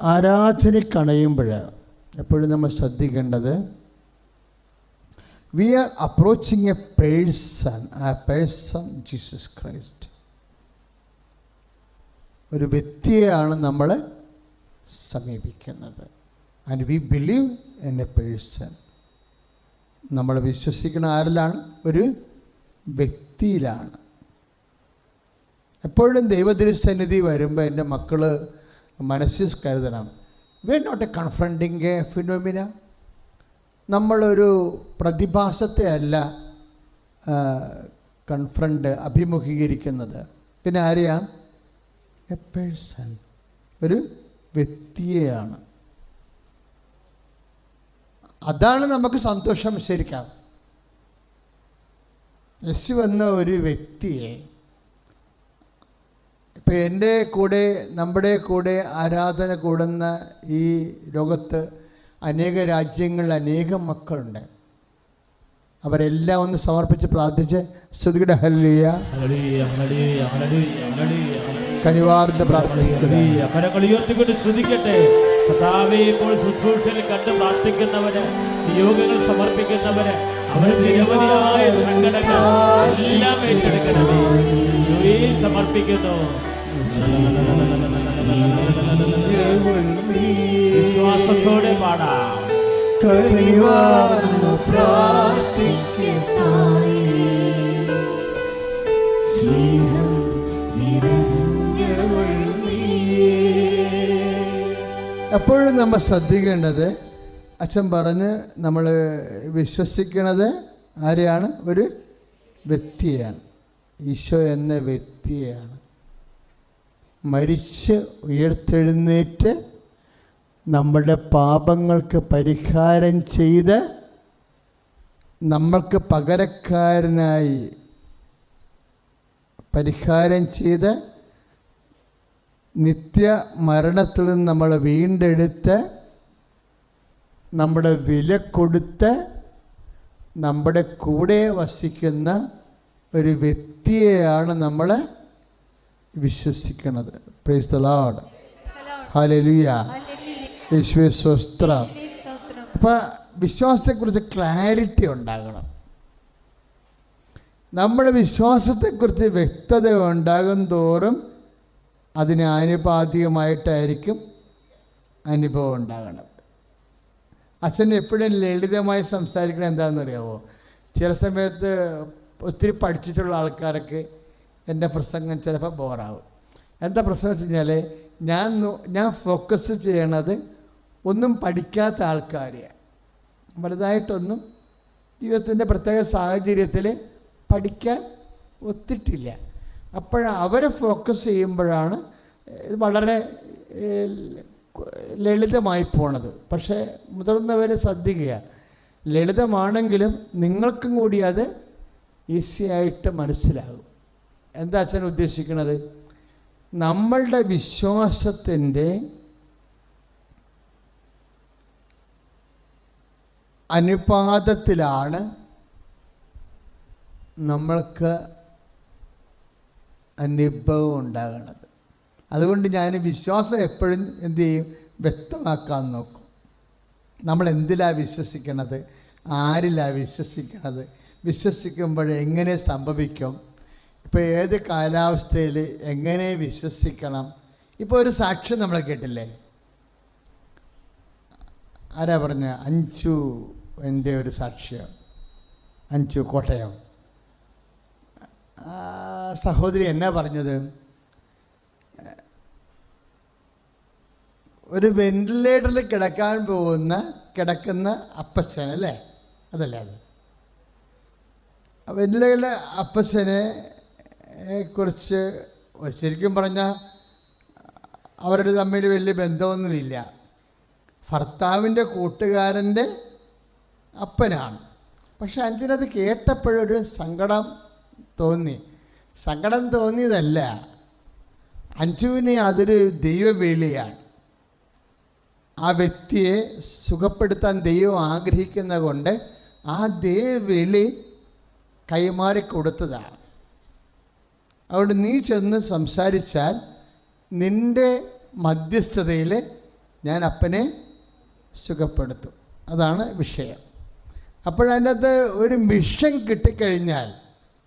ആരാധനക്കണയുമ്പോൾ എപ്പോഴും നമ്മൾ ശ്രദ്ധിക്കേണ്ടത് we are approaching a person ആ പേഴ്സൺ ജീസസ് ക്രൈസ്റ്റ് ഒരു വ്യക്തിയെയാണ് നമ്മൾ സമീപിക്കുന്നത്. And we believe in a person നമ്മൾ വിശ്വസിക്കുന്ന ആരിലാണ്? ഒരു വ്യക്തിയിലാണ്. എപ്പോഴും ദൈവതിരുസന്നിധി വരുമ്പോൾ എന്റെ മക്കൾ മനസ്സിൽ കരുതണം. We not a confronting a phenomena നമ്മളൊരു പ്രതിഭാസത്തെ അല്ല കൺഫ്രണ്ട് അഭിമുഖീകരിക്കുന്നത്. പിന്നെ ആരെയാ? എ പേഴ്സൺ ഒരു വ്യക്തിയെയാണ്. അതാണ് നമുക്ക് സന്തോഷം ശരിക്കാം യേശു എന്ന ഒരു വ്യക്തിയെ ഇപ്പം എന്റെ കൂടെ നമ്മുടെ കൂടെ ആരാധന കൂടുന്ന ഈ ലോകത്ത് അനേക രാജ്യങ്ങളിൽ അനേകം മക്കളുണ്ട്. അവരെല്ലാം ഒന്ന് സമർപ്പിച്ച് പ്രാർത്ഥിച്ച് കനിവാർന്ന് ഇപ്പോൾ ശുശ്രൂഷയിൽ കണ്ട് പ്രാർത്ഥിക്കുന്നവര് നിയോഗങ്ങൾ സമർപ്പിക്കുന്നവര് അവർ നിരവധിയായ സംഘടന എല്ലാം ഏറ്റെടുക്കണമേ. സമർപ്പിക്കുന്നു. വിശ്വാസത്തോടെ പാടാം. കനിവാർന്ന് സ്നേഹം എപ്പോഴും നമ്മൾ ശ്രദ്ധിക്കേണ്ടത് അച്ഛൻ പറഞ്ഞ് നമ്മൾ വിശ്വസിക്കണത് ആരെയാണ്? ഒരു വ്യക്തിയാണ്. ഈശോ എന്ന വ്യക്തിയാണ്. മരിച്ച് ഉയർത്തെഴുന്നേറ്റ് നമ്മളുടെ പാപങ്ങൾക്ക് പരിഹാരം ചെയ്ത് നമ്മൾക്ക് പകരക്കാരനായി പരിഹാരം ചെയ്ത് നിത്യ മരണത്തിൽ നിന്ന് നമ്മൾ വീണ്ടെടുത്ത് നമ്മുടെ വില കൊടുത്ത് നമ്മുടെ കൂടെ വസിക്കുന്ന ഒരു വ്യക്തിയെയാണ് നമ്മൾ വിശ്വസിക്കുന്നത് പ്രൈസ് ദ ലോഡ് ഹല്ലേലൂയ യേശുവേ സ്വസ്ത്രം അപ്പോൾ വിശ്വാസത്തെക്കുറിച്ച് ക്ലാരിറ്റി ഉണ്ടാകണം. നമ്മുടെ വിശ്വാസത്തെക്കുറിച്ച് വ്യക്തത ഉണ്ടാകും തോറും അതിന് ആനുപാതികമായിട്ടായിരിക്കും അനുഭവം ഉണ്ടാകണം. അച്ഛൻ എപ്പോഴും ലളിതമായി സംസാരിക്കണം എന്താണെന്ന് അറിയാമോ ചില സമയത്ത് ഒത്തിരി പഠിച്ചിട്ടുള്ള ആൾക്കാർക്ക് എന്റെ പ്രസംഗം ചിലപ്പോൾ ബോറാവും. എന്താ പ്രശ്നം വെച്ച് കഴിഞ്ഞാൽ ഞാൻ ഞാൻ ഫോക്കസ് ചെയ്യണത് ഒന്നും പഠിക്കാത്ത ആൾക്കാരെയാണ് വലുതായിട്ടൊന്നും ജീവിതത്തിന്റെ പ്രത്യേക സാഹചര്യത്തിൽ പഠിക്കാൻ ഒത്തിട്ടില്ല. അപ്പോൾ അവരെ ഫോക്കസ് ചെയ്യുമ്പോഴാണ് വളരെ ലളിതമായി പോണത്. പക്ഷേ മുതിർന്നവർ ശ്രദ്ധിക്കുക ലളിതമാണെങ്കിലും നിങ്ങൾക്കും കൂടി അത് ഈസിയായിട്ട് മനസ്സിലാകും. എന്താ അച്ഛൻ ഉദ്ദേശിക്കുന്നത്? നമ്മളുടെ വിശ്വാസത്തിന്റെ അനുപാതത്തിലാണ് നമ്മൾക്ക് അനുഭവം ഉണ്ടാകുന്നത്. അതുകൊണ്ട് ഞാൻ വിശ്വാസം എപ്പോഴും എന്തു ചെയ്യും? വ്യക്തമാക്കാൻ നോക്കും. നമ്മൾ എന്തിലാണ് വിശ്വസിക്കണത്? ആരിലാണ് വിശ്വസിക്കണത്? വിശ്വസിക്കുമ്പോൾ എങ്ങനെ സംഭവിക്കും? ഇപ്പോൾ ഏത് കാലാവസ്ഥയിൽ എങ്ങനെ വിശ്വസിക്കണം? ഇപ്പോൾ ഒരു സാക്ഷ്യം നമ്മളെ കേട്ടില്ലേ? ആരാ പറഞ്ഞ? അഞ്ചു എന്റെ ഒരു സാക്ഷ്യം. അഞ്ചു കോട്ടയം. സഹോദരി എന്നാ പറഞ്ഞത്? ഒരു വെന്റിലേറ്ററിൽ കിടക്കാൻ പോകുന്ന കിടക്കുന്ന അപ്പച്ചൻ അല്ലേ? അതല്ലേ അത്? വെന്റിലേറ്ററിലെ അപ്പച്ചനെ കുറിച്ച് ശരിക്കും പറഞ്ഞാൽ അവരുടെ തമ്മിൽ വലിയ ബന്ധമൊന്നുമില്ല. ഭർത്താവിന്റെ കൂട്ടുകാരന്റെ അപ്പനാണ്. പക്ഷെ അഞ്ചിനത് കേട്ടപ്പോഴൊരു സങ്കടം തോന്നി. സങ്കടം തോന്നിയതല്ല അഞ്ജുവിനെ അതൊരു ദൈവവേളിയാണ്. ആ വ്യക്തിയെ സുഖപ്പെടുത്താൻ ദൈവം ആഗ്രഹിക്കുന്ന കൊണ്ട് ആ ദൈവവേളി കൈമാറി കൊടുത്തതാണ് അതുകൊണ്ട് നീ ചെന്ന് സംസാരിച്ചാൽ നിന്റെ മധ്യസ്ഥതയിൽ ഞാൻ അപ്പനെ സുഖപ്പെടുത്തും. അതാണ് വിഷയം. അപ്പോഴതിന്റെ അകത്ത് ഒരു മിഷൻ കിട്ടിക്കഴിഞ്ഞാൽ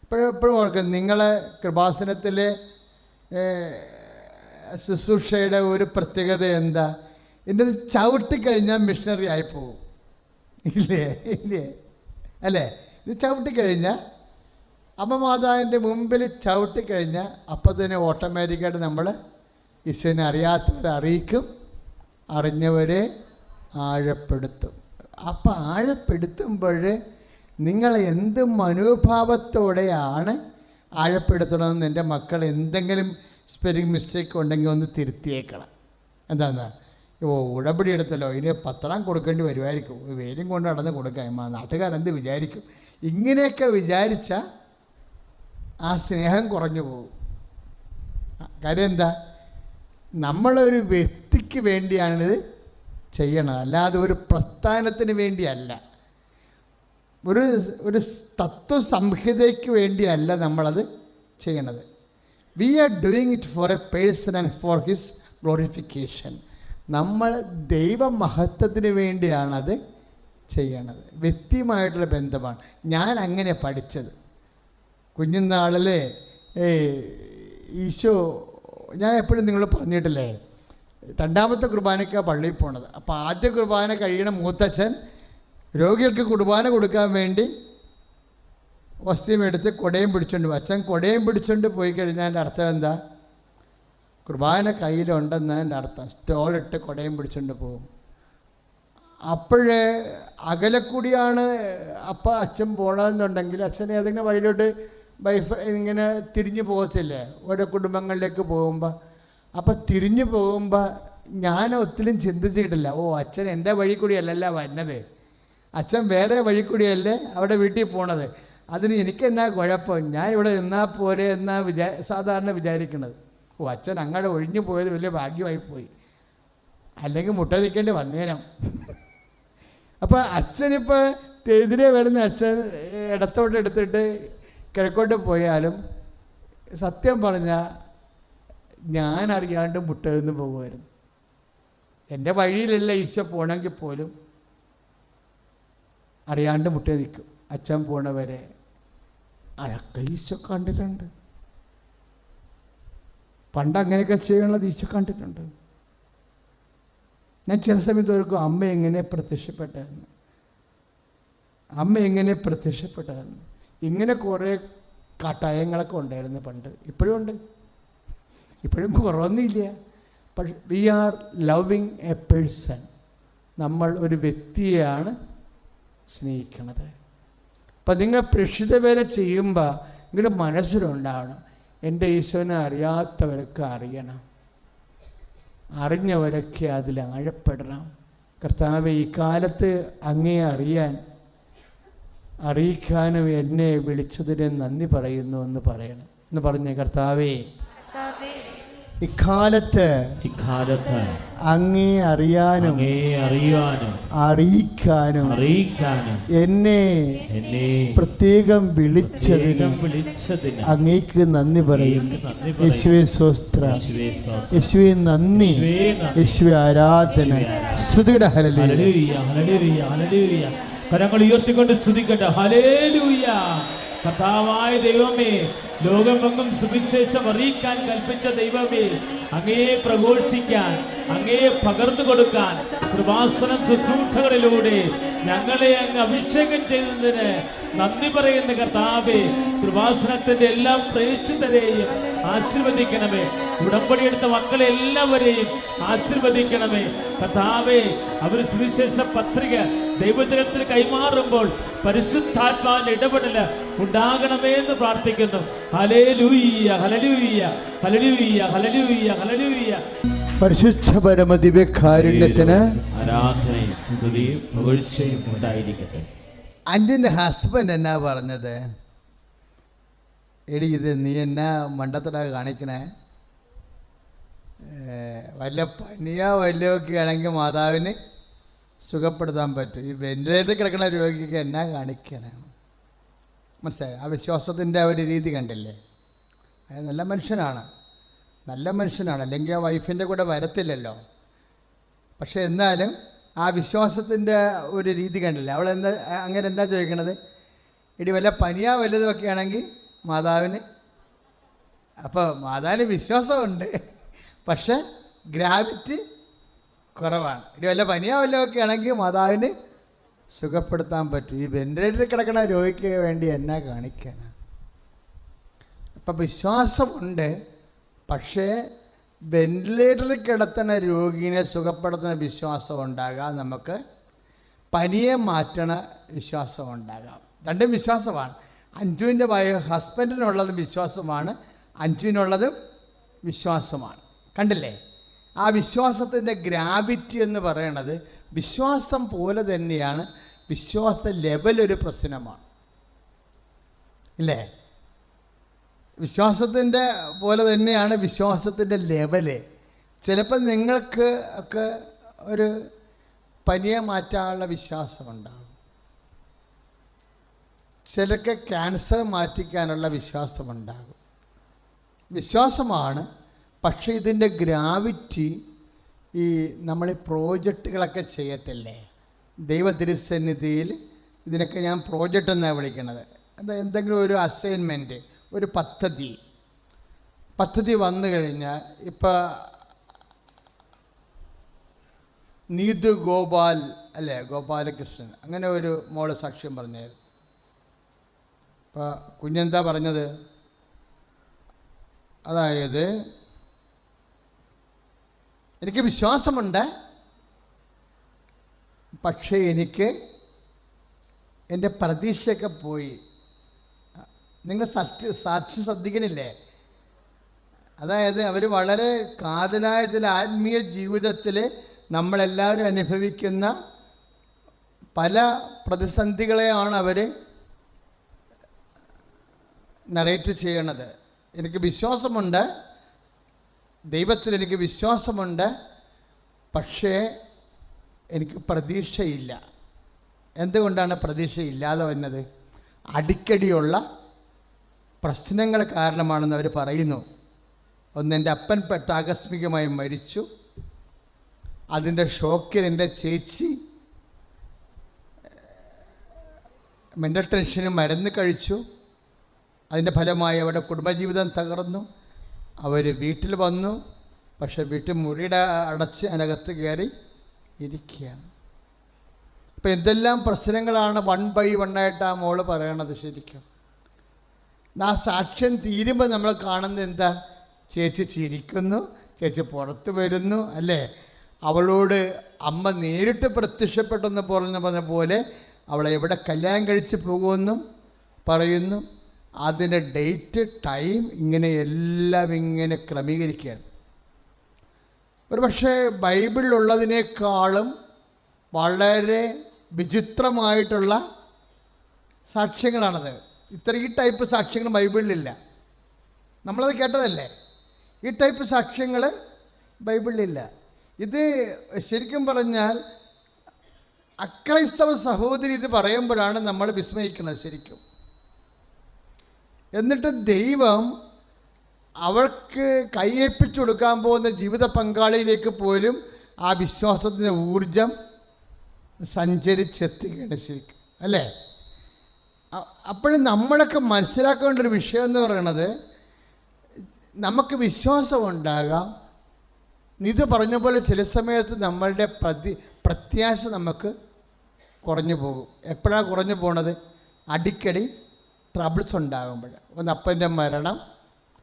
ഇപ്പോഴെപ്പോഴും ഓർക്കും നിങ്ങളെ കൃപാസനത്തിലെ ശുശ്രൂഷയുടെ ഒരു പ്രത്യേകത എന്താ? എന്റെ ചവിട്ടിക്കഴിഞ്ഞാൽ മിഷണറി ആയി പോകും. ഇല്ലേ? ഇല്ലേ? അല്ലേ? ഇത് ചവിട്ടിക്കഴിഞ്ഞാൽ അമ്മ മാതാവിന്റെ മുമ്പിൽ ചവിട്ടിക്കഴിഞ്ഞാൽ അപ്പം തന്നെ ഓട്ടോമാറ്റിക്കായിട്ട് നമ്മൾ ഈശ്വരനെ അറിയാത്തവരെ അറിയിക്കും അറിഞ്ഞവരെ ആഴപ്പെടുത്തും. അപ്പം ആഴപ്പെടുത്തുമ്പോൾ നിങ്ങൾ എന്ത് മനോഭാവത്തോടെയാണ് ആഴപ്പെടുത്തണമെന്ന് എന്റെ മക്കൾ എന്തെങ്കിലും സ്പെല്ലിംഗ് മിസ്റ്റേക്ക് ഉണ്ടെങ്കിൽ ഒന്ന് തിരുത്തിയേക്കണം. എന്താണ് ഓ ഉടമ്പടി എടുത്തല്ലോ. ഇനി പത്രം കൊടുക്കേണ്ടി വരുമായിരിക്കും. വേലും കൊണ്ട് നടന്ന് കൊടുക്കാം. നാട്ടുകാരെന്ത് വിചാരിക്കും? ഇങ്ങനെയൊക്കെ വിചാരിച്ച ആ സ്നേഹം കുറഞ്ഞു പോകും. കാര്യം എന്താ? നമ്മളൊരു വ്യക്തിക്ക് വേണ്ടിയാണിത് ചെയ്യണത്. അല്ലാതെ ഒരു പ്രസ്ഥാനത്തിന് വേണ്ടിയല്ല. ഒരു ഒരു തത്വസംഹിതയ്ക്ക് വേണ്ടിയല്ല നമ്മളത് ചെയ്യണത്. We are doing it for a person and for his glorification നമ്മൾ ദൈവമഹത്വത്തിന് വേണ്ടിയാണത് ചെയ്യണത്. വ്യക്തിയുമായിട്ടുള്ള ബന്ധമാണ്. ഞാൻ അങ്ങനെ പഠിച്ചത്. കുഞ്ഞുനാളിലെ ഈശോ ഞാൻ എപ്പോഴും നിങ്ങളോട് പറഞ്ഞിട്ടില്ലേ രണ്ടാമത്തെ കുർബാനയ്ക്കാണ് പള്ളിയിൽ പോണത്. അപ്പോൾ ആദ്യ കുർബാന കഴിയണ മൂത്തച്ഛൻ രോഗികൾക്ക് കുർബാന കൊടുക്കാൻ വേണ്ടി വസ്ത്രം എടുത്ത് കൊടയും പിടിച്ചോണ്ട് അച്ഛൻ കൊടയും പിടിച്ചുകൊണ്ട് പോയി കഴിഞ്ഞാൽ എന്റെ അർത്ഥം എന്താ? കുർബാന കയ്യിലുണ്ടെന്ന് എന്റെ അർത്ഥം. സ്റ്റോളിട്ട് കൊടയും പിടിച്ചുകൊണ്ട് പോകും അപ്പോഴേ അകലെ കൂടിയാണ് അപ്പം അച്ഛൻ പോകണമെന്നുണ്ടെങ്കിൽ അച്ഛൻ ഏതെങ്കിലും വഴിയിലോട്ട് വൈഫ് ഇങ്ങനെ തിരിഞ്ഞു പോകത്തില്ലേ? ഓരോ കുടുംബങ്ങളിലേക്ക് പോകുമ്പോൾ അപ്പം തിരിഞ്ഞു പോകുമ്പോൾ ഞാൻ ഒത്തിരി ചിന്തിച്ചിട്ടില്ല. ഓ അച്ഛൻ എന്റെ വഴി കൂടിയല്ലല്ല വന്നത്. അച്ഛൻ വേറെ വഴി കൂടിയല്ലേ അവിടെ വീട്ടിൽ പോണത്. അതിന് എനിക്കെന്നാ കുഴപ്പം? ഞാൻ ഇവിടെ നിന്നാൽ പോരെ എന്നാ വിചാ സാധാരണ വിചാരിക്കുന്നത് ഓ അച്ഛൻ അങ്ങോട്ട് ഒഴിഞ്ഞു പോയത് വലിയ ഭാഗ്യമായി പോയി. അല്ലെങ്കിൽ മുട്ട നിൽക്കേണ്ടി വന്നേരം. അപ്പോൾ അച്ഛനിപ്പോൾ എതിരെ വരുന്ന അച്ഛൻ ഇടത്തോട്ട് എടുത്തിട്ട് കിഴക്കോട്ട് പോയാലും സത്യം പറഞ്ഞാൽ ഞാൻ അറിയാണ്ട് മുട്ടതിന്ന് പോകുമായിരുന്നു. എന്റെ വഴിയിലല്ല ഈശോ പോകണമെങ്കിൽ പോലും അറിയാണ്ട് മുട്ട നിൽക്കും. അച്ഛൻ പോണവരെ അതൊക്കെ ഈശോ കണ്ടിട്ടുണ്ട്. പണ്ട് അങ്ങനെയൊക്കെ ചെയ്യണത് ഈശോ കണ്ടിട്ടുണ്ട്. ഞാൻ ചില സമയത്ത് ഓർക്കും അമ്മ എങ്ങനെ പ്രത്യക്ഷപ്പെട്ടതെന്ന്. അമ്മ എങ്ങനെ പ്രത്യക്ഷപ്പെട്ടതെന്ന്. ഇങ്ങനെ കുറേ കട്ടായങ്ങളൊക്കെ ഉണ്ടായിരുന്നു പണ്ട്. ഇപ്പോഴും ഉണ്ട്. ഇപ്പോഴും കുറവൊന്നുമില്ല. പക്ഷെ we are loving a person നമ്മൾ ഒരു വ്യക്തിയെയാണ് സ്നേഹിക്കുന്നത്. അപ്പം നിങ്ങൾ പ്രക്ഷിത വേല ചെയ്യുമ്പോൾ നിങ്ങളുടെ മനസ്സിലുണ്ടാവണം എന്റെ ഈശോനെ അറിയാത്തവരൊക്കെ അറിയണം. അറിഞ്ഞവരൊക്കെ അതിൽ ആഴപ്പെടണം. കർത്താവ് ഈ കാലത്ത് അങ്ങേ അറിയാൻ അറിയിക്കാനും എന്നെ വിളിച്ചതിന് നന്ദി പറയുന്നു എന്ന് പറയണം. എന്ന് പറഞ്ഞ കർത്താവേ. ഇക്കാലത്ത് ഇക്കാലത്ത് അങ്ങേ അറിയാനും അങ്ങേ അറിയുവാനും അറിയിക്കാനും അറിയിക്കാനും എന്നെ എന്നെ പ്രത്യേകം വിളിച്ചതിനും വിളിച്ചതിന് അങ്ങേക്ക് നന്ദി പറയുന്നു യശുവേ സ്വസ്ത്ര യശുവേ നന്ദി. യശുവേ ആരാധന. സ്തുതിയുടെ ഹരലി ഹല്ലേലൂയ, ഹല്ലേലൂയ, ഹല്ലേലൂയ. കരങ്ങൾ ഉയർത്തിക്കൊണ്ട് സ്തുതിക്കട്ടെ. ഹലേലൂയ കർത്താവായ ദൈവമേ ലോകമെങ്ങും സുവിശേഷം അറിയിക്കാൻ കൽപ്പിച്ച ദൈവമേ അങ്ങയെ പ്രഘോഷിക്കാൻ അങ്ങയെ പകർന്നു കൊടുക്കാൻ കൃപാസനം ശുശ്രൂഷകളിലൂടെ ഞങ്ങളെ അങ്ങ് അഭിഷേകം ചെയ്തതിന് നന്ദി പറയുന്ന കർത്താവെ. കൃപാസനത്തിന്റെ എല്ലാ പ്രേക്ഷിതരെയും ആശീർവദിക്കണമേ. ഉടമ്പടി എടുത്ത മക്കളെ എല്ലാവരെയും ആശീർവദിക്കണമേ. കർത്താവെ അവർ സുവിശേഷ പത്രിക ദൈവദിനത്തിന് കൈമാറുമ്പോൾ പരിശുദ്ധാത്മാവിന്റെ ഇടപെടൽ ഉണ്ടാകണമേ എന്ന് പ്രാർത്ഥിക്കുന്നു. Hallelujah hallelujah hallelujah hallelujah hallelujah പരിശുദ്ധ പരമ ദിവ്യകാരുണ്യത്തിന് അഞ്ചിന്റെ ഹസ്ബൻഡ് എന്നാ പറഞ്ഞത്? എടി ഇത് നീ എന്നാ മണ്ടത്തട കാണിക്കണേ? വല്ല പനിയോ വല്ലയോ ഒക്കെ ആണെങ്കിൽ മാതാവിന് സുഖപ്പെടുത്താൻ പറ്റും. ഈ വെന്റിലേറ്റർ കിടക്കുന്ന രോഗിക്ക് എന്നാ കാണിക്കണേ? മനസ്സിലായി? ആ വിശ്വാസത്തിന്റെ ഒരു രീതി കണ്ടില്ലേ? അയാൾ നല്ല മനുഷ്യനാണ്. നല്ല മനുഷ്യനാണ്. അല്ലെങ്കിൽ ആ വൈഫിന്റെ കൂടെ വരത്തില്ലല്ലോ. പക്ഷെ എന്നാലും ആ വിശ്വാസത്തിന്റെ ഒരു രീതി കണ്ടില്ല? അവൾ എന്താ അങ്ങനെ എന്താ ചോദിക്കണത്? ഇടി വല്ല പനിയാ വല്ലതുമൊക്കെ ആണെങ്കിൽ മാതാവിന്. അപ്പോൾ മാതാവിന് വിശ്വാസമുണ്ട്. പക്ഷെ ഗ്രാവിറ്റി കുറവാണ്. ഇടി വല്ല പനിയാ വല്ലതൊക്കെ ആണെങ്കിൽ മാതാവിന് സുഖപ്പെടുത്താൻ പറ്റും. ഈ വെന്റിലേറ്ററിൽ കിടക്കുന്ന രോഗിക്ക് വേണ്ടി എന്നാ കാണിക്കാനാണ് അപ്പം വിശ്വാസമുണ്ട്. പക്ഷേ വെന്റിലേറ്ററിൽ കിടത്തുന്ന രോഗിനെ സുഖപ്പെടുത്തുന്ന വിശ്വാസം ഉണ്ടാകാം. നമുക്ക് പനിയെ മാറ്റണ വിശ്വാസം ഉണ്ടാകാം. രണ്ടും വിശ്വാസമാണ്. അഞ്ജുവിന്റെ വയ ഹസ്ബൻഡിനുള്ളതും വിശ്വാസമാണ്. അഞ്ജുവിനുള്ളതും വിശ്വാസമാണ്. കണ്ടില്ലേ? ആ വിശ്വാസത്തിന്റെ ഗ്രാവിറ്റി എന്ന് പറയണത് വിശ്വാസം പോലെ തന്നെയാണ് വിശ്വാസ ലെവൽ ഒരു പ്രശ്നമാണ്. ഇല്ലേ? വിശ്വാസത്തിന്റെ പോലെ തന്നെയാണ് വിശ്വാസത്തിന്റെ ലെവൽ. ചിലപ്പോൾ നിങ്ങൾക്ക് ഒക്കെ ഒരു പനിയെ മാറ്റാനുള്ള വിശ്വാസമുണ്ടാകും ചിലർക്ക് ക്യാൻസർ മാറ്റിക്കാനുള്ള വിശ്വാസമുണ്ടാകും വിശ്വാസമാണ് പക്ഷേ ഇതിന്റെ ഗ്രാവിറ്റി ഈ നമ്മൾ പ്രോജക്റ്റുകളൊക്കെ ചെയ്യത്തില്ലേ? ദൈവതിരുസന്നിധിയിൽ ഇതിനൊക്കെ ഞാൻ പ്രോജക്റ്റ് എന്നാണ് വിളിക്കുന്നത് എന്താ എന്തെങ്കിലും ഒരു അസൈൻമെന്റ് ഒരു പദ്ധതി. പദ്ധതി വന്നു കഴിഞ്ഞാൽ ഇപ്പം നീതു ഗോപാൽ അല്ലേ? ഗോപാലകൃഷ്ണൻ. അങ്ങനെ ഒരു മോൾ സാക്ഷ്യം പറഞ്ഞായിരുന്നു. ഇപ്പോൾ കുഞ്ഞെന്താ പറഞ്ഞത്? അതായത് എനിക്ക് വിശ്വാസമുണ്ട്. പക്ഷേ എനിക്ക് എന്റെ പ്രതീക്ഷയൊക്കെ പോയി. നിങ്ങൾ സത്യ സാക്ഷി ശ്രദ്ധിക്കണില്ലേ? അതായത് അവർ വളരെ കാതലായ ചില ആത്മീയ ജീവിതത്തിൽ നമ്മളെല്ലാവരും അനുഭവിക്കുന്ന പല പ്രതിസന്ധികളെയാണ് അവർ നറേറ്റ് ചെയ്യണത്. എനിക്ക് വിശ്വാസമുണ്ട്. ദൈവത്തിൽ എനിക്ക് വിശ്വാസമുണ്ട്. പക്ഷേ എനിക്ക് പ്രതീക്ഷയില്ല. എന്തുകൊണ്ടാണ് പ്രതീക്ഷയില്ലാതെ വന്നത്? അടിക്കടിയുള്ള പ്രശ്നങ്ങൾ കാരണമാണെന്ന് അവർ പറയുന്നു. ഒന്ന് എന്റെ അപ്പൻ പെട്ട ആകസ്മികമായി മരിച്ചു. അതിന്റെ ഷോക്കിൽ എന്റെ ചേച്ചി മെന്റൽ ടെൻഷന് മരുന്ന് കഴിച്ചു. അതിന്റെ ഫലമായി അവരുടെ കുടുംബജീവിതം തകർന്നു. അവർ വീട്ടിൽ വന്നു. പക്ഷെ വീട്ടിൽ മുറിയുടെ അടച്ച് അതിനകത്ത് കയറി ഇരിക്കുകയാണ്. അപ്പം എന്തെല്ലാം പ്രശ്നങ്ങളാണ് വൺ ബൈ വൺ ആയിട്ട് ആ മോൾ പറയണത് ശരിക്കും? ആ സാക്ഷ്യം തീരുമ്പോൾ നമ്മൾ കാണുന്നത് എന്താ? ചേച്ചി ചിരിക്കുന്നു ചേച്ചി പുറത്ത് വരുന്നു അല്ലേ? അവളോട് അമ്മ നേരിട്ട് പ്രത്യക്ഷപ്പെട്ടെന്ന് പറഞ്ഞ പറഞ്ഞ പോലെ അവളെ എവിടെ കല്യാണം കഴിച്ച് പോകുമെന്നും പറയുന്നു. അതിന്റെ ഡേറ്റ് ടൈം ഇങ്ങനെ എല്ലാം ഇങ്ങനെ ക്രമീകരിക്കുകയാണ്. ഒരു പക്ഷേ ബൈബിളിലുള്ളതിനേക്കാളും വളരെ വിചിത്രമായിട്ടുള്ള സാക്ഷ്യങ്ങളാണത്. ഇത്ര ഈ ടൈപ്പ് സാക്ഷ്യങ്ങൾ ബൈബിളിലില്ല നമ്മളത് കേട്ടതല്ലേ? ഈ ടൈപ്പ് സാക്ഷ്യങ്ങൾ ബൈബിളിലില്ല ഇത് ശരിക്കും പറഞ്ഞാൽ അക്രൈസ്തവ സഹോദരി ഇത് പറയുമ്പോഴാണ് നമ്മൾ വിസ്മയിക്കുന്നത് ശരിക്കും. എന്നിട്ട് ദൈവം അവൾക്ക് കയ്യേൽപ്പിച്ചു കൊടുക്കാൻ പോകുന്ന ജീവിത പങ്കാളിയിലേക്ക് പോലും ആ വിശ്വാസത്തിന്റെ ഊർജം സഞ്ചരിച്ചെത്തുകയാണ് ശരിക്കും. അല്ലേ? അപ്പോഴും നമ്മളൊക്കെ മനസ്സിലാക്കേണ്ട ഒരു വിഷയം എന്ന് പറയണത് നമുക്ക് വിശ്വാസം വിശ്വാസമുണ്ടാകാം. ഇത് പറഞ്ഞ പോലെ ചില സമയത്ത് നമ്മളുടെ പ്രതി പ്രത്യാശ നമുക്ക് കുറഞ്ഞു പോകും. എപ്പോഴാണ് കുറഞ്ഞു പോണത്? അടിക്കടി ട്രബിൾസ് ഉണ്ടാകുമ്പോൾ. ഒന്ന് അപ്പന്റെ മരണം.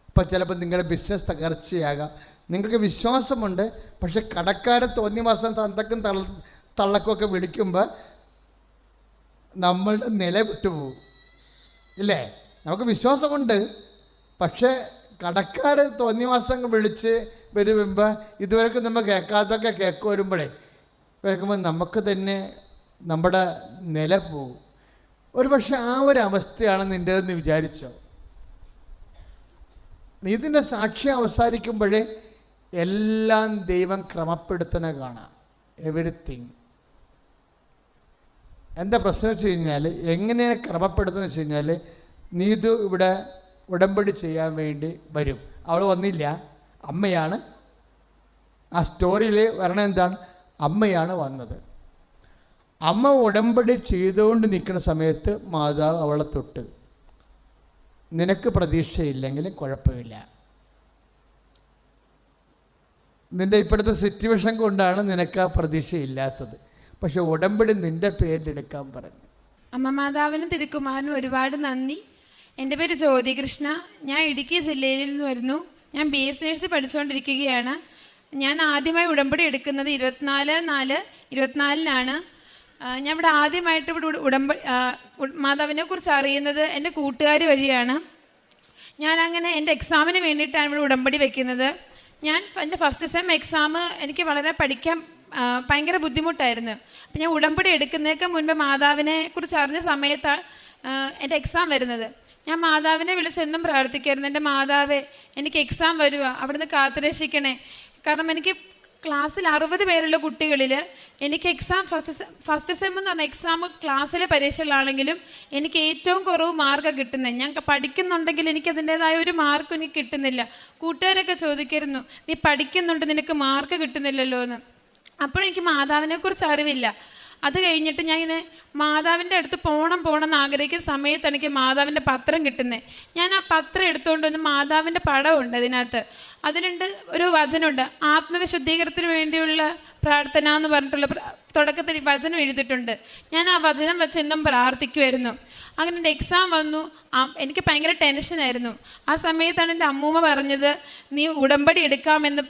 ഇപ്പോൾ ചിലപ്പോൾ നിങ്ങളുടെ ബിസിനസ് തകർച്ചയാകാം. നിങ്ങൾക്ക് വിശ്വാസമുണ്ട്. പക്ഷെ കടക്കാരെ തോന്നിയ മാസം തന്തക്കും തള്ള തള്ളക്കുമൊക്കെ വിളിക്കുമ്പോൾ നമ്മളുടെ നില വിട്ടുപോകും. ഇല്ലേ? നമുക്ക് വിശ്വാസമുണ്ട്. പക്ഷേ കടക്കാർ മാസം വിളിച്ച് വരുമ്പോൾ ഇതുവരെയൊക്കെ നമ്മൾ കേൾക്കാത്തൊക്കെ കേക്ക് വരുമ്പോഴേ കേൾക്കുമ്പോൾ നമുക്ക് തന്നെ നമ്മുടെ നില പോകും. ഒരു പക്ഷെ ആ ഒരു അവസ്ഥയാണ് നിന്റെതെന്ന് വിചാരിച്ചോ? ഇതിന്റെ സാക്ഷി അവസാനിക്കുമ്പോഴേ എല്ലാം ദൈവം ക്രമപ്പെടുത്തണ കാണാം. എവരിത്തിങ് എന്താ പ്രശ്നം വെച്ച് കഴിഞ്ഞാൽ എങ്ങനെയാണ് ക്രമപ്പെടുത്തുന്നത് വെച്ച് കഴിഞ്ഞാൽ നീതു ഇവിടെ ഉടമ്പടി ചെയ്യാൻ വേണ്ടി വരും. അവൾ വന്നില്ല. അമ്മയാണ്. ആ സ്റ്റോറിയിൽ വരണ എന്താണ്? അമ്മയാണ് വന്നത്. അമ്മ ഉടമ്പടി ചെയ്തുകൊണ്ട് നിൽക്കുന്ന സമയത്ത് മാതാവ് അവളെ തൊട്ട് നിനക്ക് പ്രതീക്ഷയില്ലെങ്കിലും കുഴപ്പമില്ല. നിന്റെ ഇപ്പോഴത്തെ സിറ്റുവേഷൻ കൊണ്ടാണ് നിനക്ക് ആ പ്രതീക്ഷയില്ലാത്തത്. പക്ഷെ ഉടമ്പടി നിന്റെ പേരിലെടുക്കാൻ പറഞ്ഞു. അമ്മ മാതാവിനും തിരുക്കുമാരനും ഒരുപാട് നന്ദി. എന്റെ പേര് ജ്യോതി കൃഷ്ണ ഞാൻ ഇടുക്കി ജില്ലയിൽ നിന്ന് വരുന്നു. ഞാൻ ബി എസ് നേഴ്സ് പഠിച്ചുകൊണ്ടിരിക്കുകയാണ്. ഞാൻ ആദ്യമായി ഉടമ്പടി എടുക്കുന്നത് ഇരുപത്തിനാല് നാല് ഇരുപത്തിനാലിനാണ്. ഞാൻ ഇവിടെ ആദ്യമായിട്ട് ഇവിടെ ഉട- ഉടമ്പ മാതാവിനെ കുറിച്ച് അറിയുന്നത് എന്റെ കൂട്ടുകാർ വഴിയാണ്. ഞാൻ അങ്ങനെ എന്റെ എക്സാമിന് വേണ്ടിയിട്ടാണ് ഇവിടെ ഉടമ്പടി വെക്കുന്നത്. ഞാൻ എന്റെ ഫസ്റ്റ് സെം എക്സാം എനിക്ക് വളരെ പഠിക്കാൻ ഭയങ്കര ബുദ്ധിമുട്ടായിരുന്നു. അപ്പം ഞാൻ ഉടമ്പടി എടുക്കുന്നതിന് മുൻപ് മാതാവിനെ കുറിച്ച് അറിഞ്ഞ സമയത്താണ് എന്റെ എക്സാം വരുന്നത്. ഞാൻ മാതാവിനെ വിളിച്ച് എന്നും പ്രാർത്ഥിക്കായിരുന്നു. എന്റെ മാതാവേ എനിക്ക് എക്സാം വരുക അവിടുന്ന് കാത്തുരക്ഷിക്കണേ. കാരണം എനിക്ക് ക്ലാസ്സിൽ അറുപത് പേരുള്ള കുട്ടികളിൽ എനിക്ക് എക്സാം ഫസ്റ്റ് ഫസ്റ്റ് സെം എന്ന് പറഞ്ഞ എക്സാം ക്ലാസ്സിലെ പരീക്ഷകളാണെങ്കിലും എനിക്ക് ഏറ്റവും കുറവ് മാർക്ക് കിട്ടുന്നത് ഞാൻ പഠിക്കുന്നുണ്ടെങ്കിൽ എനിക്ക് അതിന്റെതായ ഒരു മാർക്ക് എനിക്ക് കിട്ടുന്നില്ല. കൂട്ടുകാരൊക്കെ ചോദിക്കായിരുന്നു നീ പഠിക്കുന്നുണ്ട് നിനക്ക് മാർക്ക് കിട്ടുന്നില്ലല്ലോ എന്ന് അപ്പോഴെനിക്ക് മാതാവിനെ കുറിച്ച് അറിവില്ല. അത് കഴിഞ്ഞിട്ട് ഞാൻ ഇങ്ങനെ മാതാവിന്റെ അടുത്ത് പോകണം പോകണം എന്ന് ആഗ്രഹിക്കുന്ന സമയത്ത് എനിക്ക് മാതാവിന്റെ പത്രം കിട്ടുന്നത്. ഞാൻ ആ പത്രം എടുത്തുകൊണ്ട് വന്ന് മാതാവിന്റെ പടമുണ്ട് അതിനകത്ത്. അതിലുണ്ട് ഒരു വചനമുണ്ട്. ആത്മവിശുദ്ധീകരണത്തിന് വേണ്ടിയുള്ള പ്രാർത്ഥന എന്ന് പറഞ്ഞിട്ടുള്ള തുടക്കത്തിൽ വചനം എഴുതിയിട്ടുണ്ട്. ഞാൻ ആ വചനം വെച്ച് എന്നും പ്രാർത്ഥിക്കുമായിരുന്നു അങ്ങനെ എന്റെ എക്സാം വന്നു. എനിക്ക് ഭയങ്കര ടെൻഷനായിരുന്നു ആ സമയത്താണ് എന്റെ അമ്മൂമ്മ പറഞ്ഞത് നീ ഉടമ്പടി എടുക്കാമെന്ന്